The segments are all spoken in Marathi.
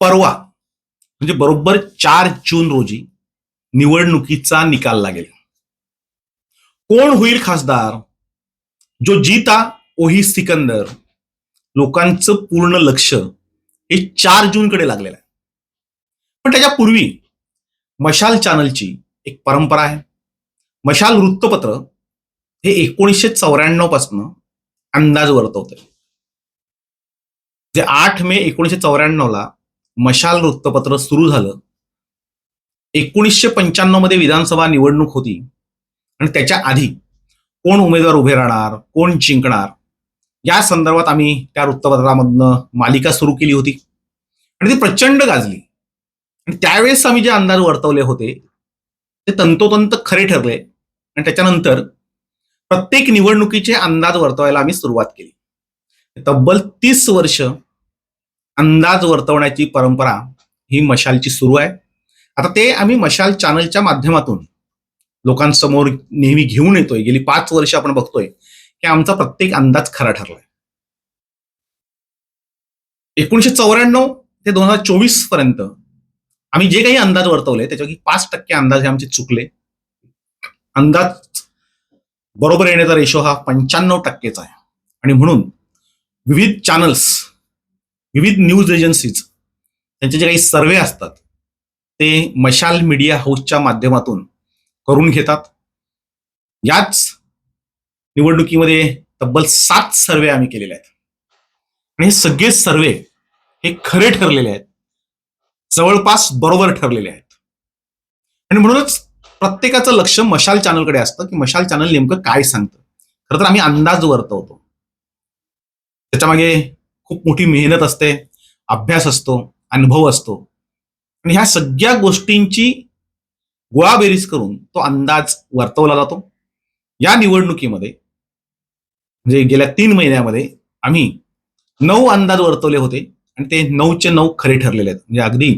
परवा म्हणजे बरोबर चार जून रोजी निवडणुकीचा निकाल लागेल. कोण होईल खासदार? जो जीता ओही सिकंदर. लोकांचं पूर्ण लक्ष हे चार जून कडे लागलेलं आहे. पण त्याच्यापूर्वी मशाल चॅनलची एक परंपरा आहे. मशाल वृत्तपत्र हे एकोणीसशे चौऱ्याण्णव पासनं अंदाज वर्तवते जे आठ मे एकोणीसशे चौऱ्याण्णव ला मशाल वृत्तपत्र सुरू झालं. एकोणीसशे पंच्याण्णवमध्ये विधानसभा निवडणूक होती. आणि त्याच्या आधी कोण उमेदवार उभे राहणार कोण जिंकणार या संदर्भात आम्ही त्या वृत्तपत्रामधनं मालिका सुरू केली होती. आणि ती प्रचंड गाजली. आणि त्यावेळेस आम्ही जे अंदाज वर्तवले होते ते तंतोतंत खरे ठरले. आणि त्याच्यानंतर प्रत्येक निवडणुकीचे अंदाज वर्तवायला आम्ही सुरुवात केली. तब्बल तीस वर्ष अंदाज वर्तवण्याची परंपरा ही मशालची सुरू आहे. आता ते आम्ही मशाल चॅनलच्या माध्यमातून लोकांसमोर नेहमी घेऊन येतोय. गेली पाच वर्ष आपण बघतोय. की आमचा प्रत्येक अंदाज खरा ठरलाय. एकोणीशे चौऱ्याण्णव ते दोन हजार चोवीसपर्यंत आम्ही जे काही अंदाज वर्तवले त्याच्यापैकी पाच टक्के अंदाज हे आमचे चुकले. अंदाज बरोबर येण्याचा रेशो हा पंच्याण्णव टक्केचा आहे. आणि म्हणून विविध चॅनल्स विविध न्यूज एजन्सीज त्यांचे जे काही सर्वे असतात ते मशाल मीडिया हाऊसच्या माध्यमातून करून घेतात. याच निवडणुकीमध्ये तब्बल सात सर्वे आम्ही केलेले आहेत. आणि हे सगळे सर्वे हे खरे ठरलेले आहेत. जवळपास बरोबर ठरलेले आहेत. आणि म्हणूनच प्रत्येकाचं लक्ष मशाल चॅनलकडे असतं की मशाल चॅनल नेमकं काय सांगतं. खरं तर आम्ही अंदाज वर्तवतो त्याच्यामागे खूप मोठी मेहनत असते अभ्यास असतो अनुभव असतो. आणि ह्या सगळ्या गोष्टींची गोळाबेरीज करून तो अंदाज वर्तवला जातो. या निवडणुकीमध्ये म्हणजे गेल्या तीन महिन्यामध्ये आम्ही नऊ अंदाज वर्तवले होते आणि ते नऊचे नऊ खरे ठरलेले आहेत. म्हणजे अगदी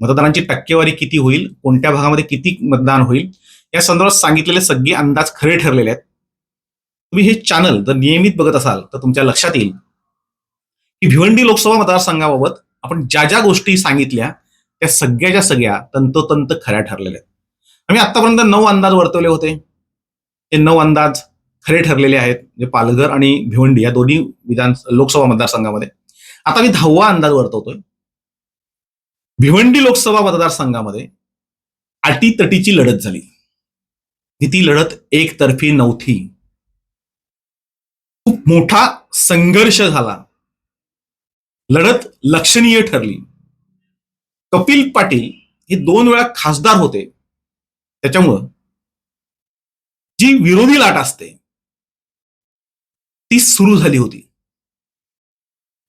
मतदारांची टक्केवारी किती होईल कोणत्या भागामध्ये किती मतदान होईल या संदर्भात सांगितलेले सगळे अंदाज खरे ठरलेले आहेत. तुम्ही हे चॅनल जर नियमित बघत असाल तर तुमच्या लक्षात येईल की भिवंडी लोकसभा मतदारसंघाबाबत आपण ज्या ज्या गोष्टी सांगितल्या त्या सगळ्याच्या सगळ्या तंतोतंत खऱ्या ठरलेल्या आहेत. आम्ही आतापर्यंत नऊ अंदाज वर्तवले होते. ते नऊ अंदाज खरे ठरलेले आहेत म्हणजे पालघर आणि भिवंडी या दोन्ही विधान लोकसभा मतदारसंघामध्ये. आता मी दहावा अंदाज वर्तवतोय. भिवंडी लोकसभा मतदारसंघामध्ये अटीतटीची लढत झाली. ती लढत एकतर्फी नव्हती. खूप मोठा संघर्ष झाला. लढत लक्षणीय ठरली. कपिल पाटील हे दोन वेळा खासदार होते. त्याच्यामुळं जी विरोधी लाट असते ती सुरू झाली होती.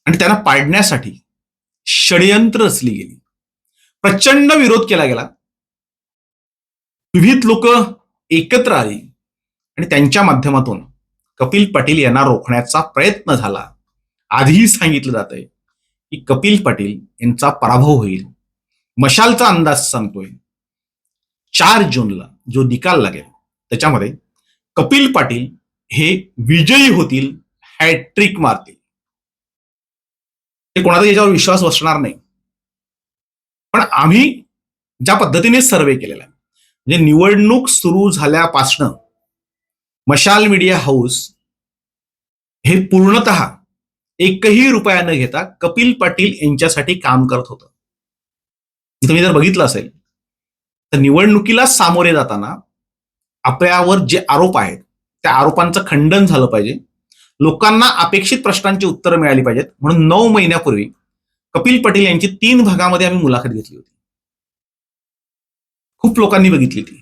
आणि त्यांना पाडण्यासाठी षडयंत्र रचली गेली. प्रचंड विरोध केला गेला. विविध लोक एकत्र आली. आणि त्यांच्या माध्यमातून कपिल पाटील यांना रोखण्याचा प्रयत्न झाला. आधीही सांगितलं जात आहे की कपिल पाटील यांचा पराभव होईल. मशालचा अंदाज सांगतोय. चार जूनला जो निकाल लागेल त्याच्यामध्ये कपिल पाटील हे विजयी होतील हॅट्रिक मारतील. ते कोणाचा याच्यावर विश्वास बसणार नाही. पण आम्ही ज्या पद्धतीने सर्वे केलेला आहे म्हणजे निवडणूक सुरू झाल्यापासनं मशाल मीडिया हाऊस हे पूर्णत एकही रुपया न घेता कपिल पाटील यांच्यासाठी काम करत होतं. तुम्ही जर बघितलं असेल तर निवडणुकीला सामोरे जाताना आपल्यावर जे आरोप आहेत त्या आरोपांचं खंडन झालं पाहिजे. लोकांना अपेक्षित प्रश्नांची उत्तरं मिळाली पाहिजेत. म्हणून नऊ महिन्यापूर्वी कपिल पटेल यांची तीन भागामध्ये आम्ही मुलाखत घेतली होती. खूप लोकांनी बघितली ती.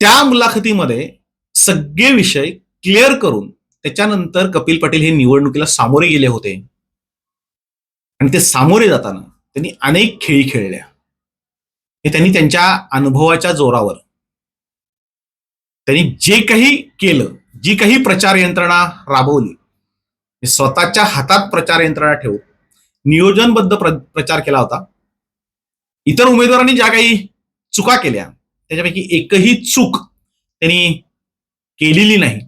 त्या मुलाखतीमध्ये सगळे विषय क्लिअर करून त्याच्यानंतर कपिल पटेल हे निवडणुकीला सामोरे गेले होते. आणि ते सामोरे जाताना त्यांनी अनेक खेळी खेळल्या. हे त्यांनी त्यांच्या अनुभवाच्या जोरावर. त्यांनी जे काही केलं जी काही प्रचार यंत्रणा राबवली स्वतःच्या हातात प्रचार यंत्रणा ठेवून नियोजनबद्ध प्र- प्रचार केला होता. इतर उमेदवारांनी ज्या काही चुका केल्या त्याच्यापैकी एकही चूक त्यांनी केलेली नाही.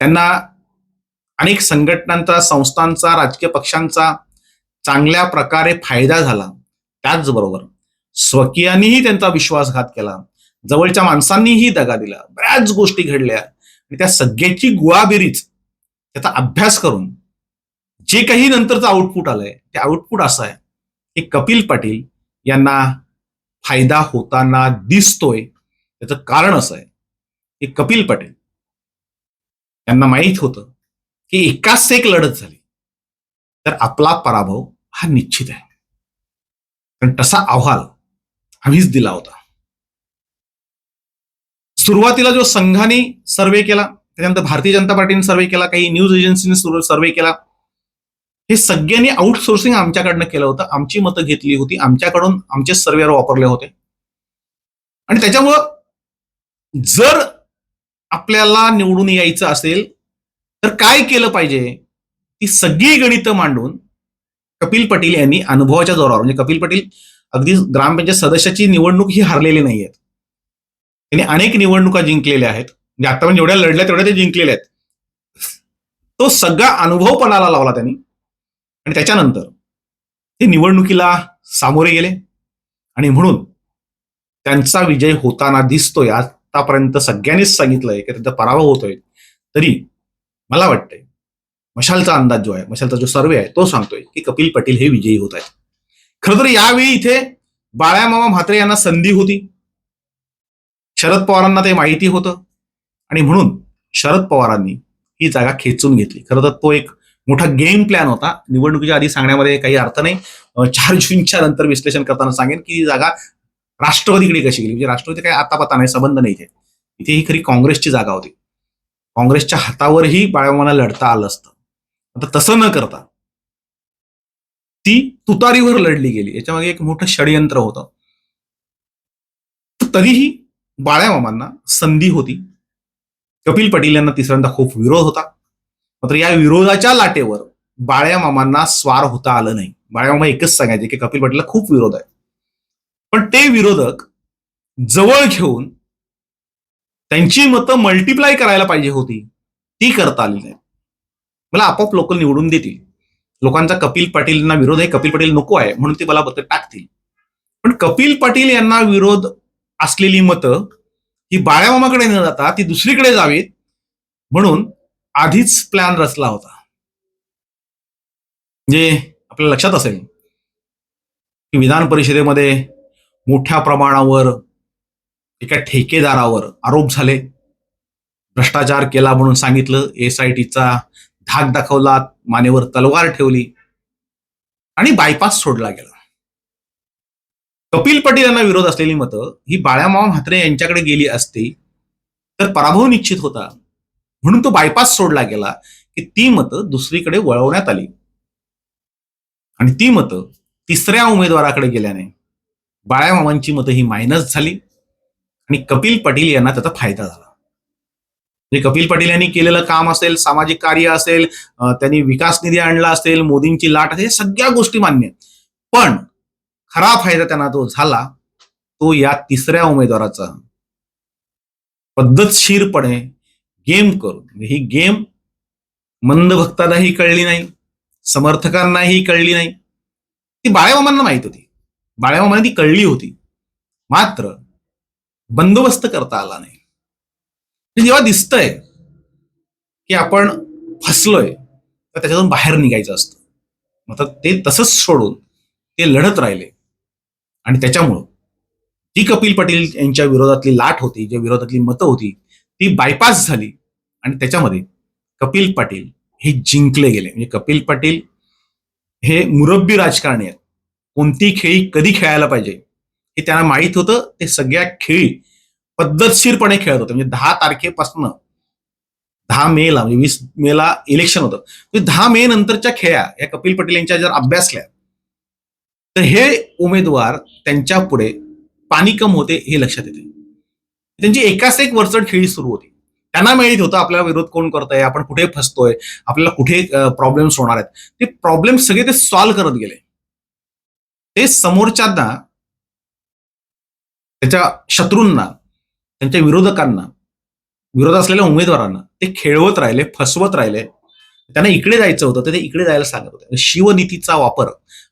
त्यांना अनेक संघटनांचा संस्थांचा राजकीय पक्षांचा चांगल्या प्रकारे फायदा झाला. त्याचबरोबर स्वकीयांनीही त्यांचा विश्वासघात केला. जवळच्या माणसांनीही दगा दिला. बऱ्याच गोष्टी घडल्या. आणि त्या सगळ्याची गुळाबेरीज त्याचा अभ्यास करून जे काही नंतरचं आउटपुट आलंय ते आउटपुट असं आहे की कपिल पाटील यांना फायदा होताना दिसतोय. त्याचं कारण असं आहे की कपिल पाटील त्यांना माहीत होतं की एकाच एक लढत झाली. तर आपला पराभव हा निश्चित आहे. पण तसा अहवाल आम्हीच दिला होता. सुरुवातीला जो संघाने सर्वे केला त्याच्यानंतर भारतीय जनता पार्टीने सर्वे केला काही न्यूज एजन्सीने सर्वे केला हे सगळ्यांनी आउटसोर्सिंग आमच्याकडनं केलं होतं. आमची मतं घेतली होती. आमच्याकडून आमचे सर्वेअर वापरले होते. आणि त्याच्यामुळं जर आपल्याला निवडून यायचं असेल तर काय केलं पाहिजे? ती सगळी गणितं मांडून कपिल पटेल यांनी अनुभवाच्या जोरावर म्हणजे कपिल पटेल अगदी ग्रामपंचायत सदस्याची निवडणूक ही हारलेली नाही आहेत त्यांनी अनेक निवडणुका जिंकलेल्या आहेत. म्हणजे आता पण जेवढ्या लढल्या तेवढ्या ते जिंकलेल्या आहेत. तो सगळा अनुभव पणाला लावला त्यांनी. आणि त्याच्यानंतर ते निवडणुकीला सामोरे गेले. आणि म्हणून त्यांचा विजय होताना दिसतोय आतापर्यंत सगळ्यांनीच सांगितलंय की त्यांचा पराभव होतोय. तरी मला वाटतंय मशालचा अंदाज जो आहे मशालचा जो सर्वे आहे तो सांगतोय की कपिल पटेल हे विजयी होत आहेत. खरं तर यावेळी इथे बाळ्यामामा म्हात्रे यांना संधी होती. शरद पवारांना ते माहिती होतं. आणि म्हणून शरद पवारांनी ही जागा खेचून घेतली. खरं तर तो एक मोठा गेम प्लॅन होता. निवडणुकीच्या आधी सांगण्यामध्ये काही अर्थ नाही. चार जूनच्या नंतर विश्लेषण करताना सांगेन की ही जागा राष्ट्रवादीकडे कशी गेली? म्हणजे राष्ट्रवादी काही आता पता नाही संबंध नाही इथे. इथे ही खरी काँग्रेसची जागा होती. काँग्रेसच्या हातावरही बाळामामांना लढता आलं असतं. आता तसं न करता ती तुतारीवर लढली गेली. याच्यामागे एक मोठं षडयंत्र होतं. तरीही बाळ्यामामांना संधी होती. कपिल पटेल यांना तिसऱ्यांदा खूप विरोध होता. मात्र या विरोधाच्या लाटेवर बाळ्यामामांना स्वार होता आलं नाही. बाळ्यामामा एकच सांगायचे की कपिल पटेलला खूप विरोध आहे. पण ते विरोधक जवळ घेऊन त्यांची मतं मल्टिप्लाय करायला पाहिजे होती ती करता आली नाही. मला आपोआप लोक निवडून देतील. लोकांचा कपिल पाटीलना विरोध आहे कपिल पाटील नको आहे म्हणून ते मला मतं टाकतील. पण कपिल पाटील यांना विरोध असलेली मतं ही बाळ्यामामाकडे न जाता ती दुसरीकडे जावीत म्हणून आधीच प्लॅन रचला होता. म्हणजे आपल्या लक्षात असेल की विधान परिषदेमध्ये मोठ्या प्रमाणावर एका ठेकेदारावर आरोप झाले. भ्रष्टाचार केला म्हणून सांगितलं. एस आय टीचा धाक दाखवला मानेवर तलवार ठेवली आणि बायपास सोडला गेला. कपिल पटेल यांना विरोध असलेली मतं ही बाळ्यामामा म्हात्रे यांच्याकडे गेली असती तर पराभव निश्चित होता. म्हणून तो बायपास सोडला गेला की ती मतं दुसरीकडे वळवण्यात आली. आणि ती मतं तिसऱ्या उमेदवाराकडे गेल्याने बाळ्यामामांची मतं ही मायनस झाली. आणि कपिल पाटील यांना त्याचा फायदा झाला. म्हणजे कपिल पाटील यांनी केलेलं काम असेल सामाजिक कार्य असेल त्यांनी विकास निधी आणला असेल मोदींची लाट असेल हे सगळ्या गोष्टी मान्य पण खरा फायदा त्यांना तो झाला तो या तिसऱ्या उमेदवाराचा. पद्धतशीरपणे गेम करून. म्हणजे ही गेम मंद भक्तांनाही कळली नाही समर्थकांनाही कळली नाही. ती बाळ्यामामांना माहीत होती. बाळ्यामामांना ती कळली होती. मात्र बंदोबस्त करता आला नाही. म्हणजे जेव्हा दिसतंय की आपण फसलोय तर त्याच्यातून बाहेर निघायचं असतं. मग ते तसंच सोडून ते लढत राहिले. आणि त्याच्यामुळं जी कपिल पटेल यांच्या विरोधातली लाट होती ज्या विरोधातली मतं होती ती बायपास झाली. आणि त्याच्यामध्ये कपिल पाटील हे जिंकले गेले. म्हणजे कपिल पाटील हे मुरब्बी राजकारणी आहेत. कोणती खेळी कधी खेळायला पाहिजे हे त्यांना माहीत होतं. ते सगळ्या खेळी पद्धतशीरपणे खेळत होते. म्हणजे दहा तारखेपासून दहा मेला म्हणजे वीस मेला इलेक्शन होतं. म्हणजे दहा मे नंतरच्या खेळ्या या कपिल पटेल यांच्या जर अभ्यासल्या तर हे उमेदवार त्यांच्या पुढे पाणी कम होते हे लक्षात येते. त्यांची एकाच एक वरचढ खेळी सुरू होती. त्यांना माहीत होतं आपल्याला विरोध कोण करतोय आपण कुठे फसतोय आपल्याला कुठे प्रॉब्लेम्स होणार आहेत. ते प्रॉब्लेम सगळे ते सॉल्व्ह करत गेले. ते समोरच्यांना त्याच्या शत्रूंना त्यांच्या विरोधकांना विरोध असलेल्या उमेदवारांना ते खेळवत राहिले फसवत राहिले. त्यांना इकडे जायचं होतं तर ते इकडे जायला सांगत होते. शिवनीतीचा वापर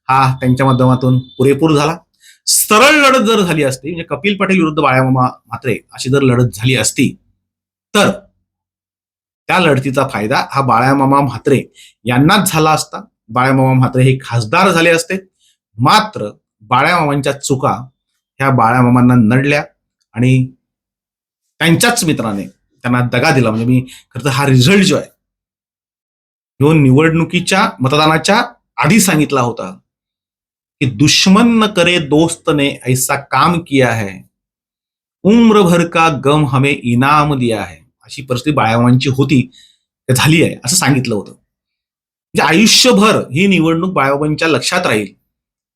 हा त्यांच्या माध्यमातून पुरेपूर झाला. सरळ लढत जर झाली असती म्हणजे कपिल पाटील विरुद्ध बाळामामा म्हात्रे अशी जर लढत झाली असती तर त्या लढतीचा फायदा हा बाळामामा म्हात्रे यांनाच झाला असता. बाळामामा म्हात्रे हे खासदार झाले असते. मात्र बाळ्यामामांच्या चुका ह्या बाळ्यामामांना नडल्या आणि त्यांच्याच मित्राने त्यांना दगा दिला. म्हणजे मी खरं तर हा रिझल्ट जो आहे तो निवडणुकीच्या मतदानाच्या आधी सांगितला होता कि दुश्मन न करे दोस्त ने ऐसा काम किया है. उम्र भर का गम हमें इनाम दिया है. अशी परिस्थिती बाळामामांची होती झाली आहे असं सांगितलं होतं. म्हणजे आयुष्यभर ही निवडणूक बाळाबाबांच्या लक्षात राहील.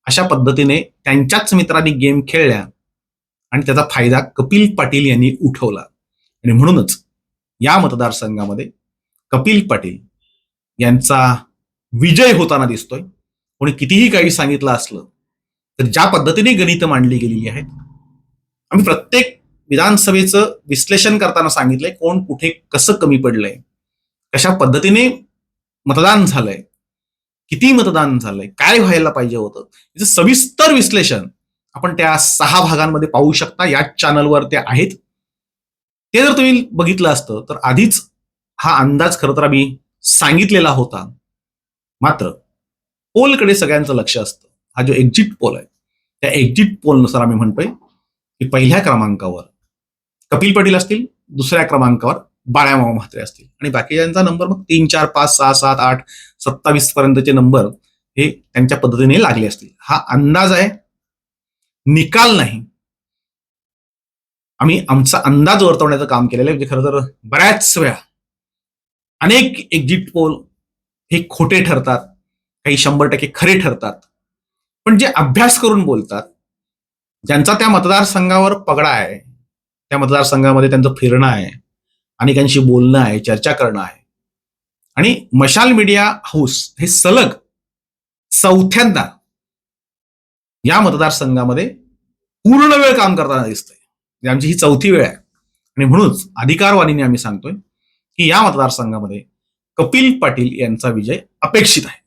अशा पद्धतीने त्यांच्याच मित्रांनी गेम खेळल्या आणि त्याचा फायदा कपिल पाटील यांनी उठवला. आणि म्हणूनच या मतदारसंघामध्ये कपिल पाटील यांचा विजय होताना दिसतोय. कोणी कितीही काही सांगितलं असलं तर ज्या पद्धतीने गणित मांडली गेलेली आहेत आम्ही प्रत्येक विधानसभेचं विश्लेषण करताना सांगितलंय कोण कुठे कसं कमी पडलंय कशा पद्धतीने मतदान झालंय किती मतदान झालंय काय व्हायला पाहिजे होतं? याचं सविस्तर विश्लेषण आपण त्या सहा भागांमध्ये पाहू शकता. याच चॅनलवर ते आहेत. ते जर तुम्ही बघितलं असतं तर आधीच हा अंदाज खरं तर आम्ही सांगितलेला होता. मात्र पोलकडे सगळ्यांचं लक्ष असतं. हा जो एक्झिट पोल आहे त्या एक्झिट पोलनुसार आम्ही म्हणतोय की पहिल्या क्रमांकावर कपिल पाटील असतील दुसऱ्या क्रमांकावर बाळ्यामामा म्हात्रे असतील. आणि बाकीच्यांचा नंबर मग तीन चार पाच सहा सात आठ सत्तावीस पर्यंतचे नंबर हे त्यांच्या पद्धतीने लागले असतील. हा अंदाज आहे. निकाल नाही. आम्ही आमचा अंदाज वर्तवण्याचं काम केलेलं आहे. म्हणजे खरं तर बऱ्याच वेळा अनेक एक्झिट पोल हे खोटे ठरतात. काही शंभर टक्के खरे ठरतात. पण जे अभ्यास करून बोलतात ज्यांचा त्या मतदारसंघावर पगडा आहे त्या मतदारसंघामध्ये त्यांचं फिरणं आहे अनेकांशी बोलणं आहे चर्चा करणं आहे आणि मशाल मीडिया हाऊस हे सलग चौथ्यांदा या मतदारसंघामध्ये पूर्ण वेळ काम करताना दिसतंय. म्हणजे आमची ही चौथी वेळ आहे. आणि म्हणूनच अधिकारवाणीने आम्ही सांगतोय की या मतदारसंघामध्ये कपिल पाटील यांचा विजय अपेक्षित आहे.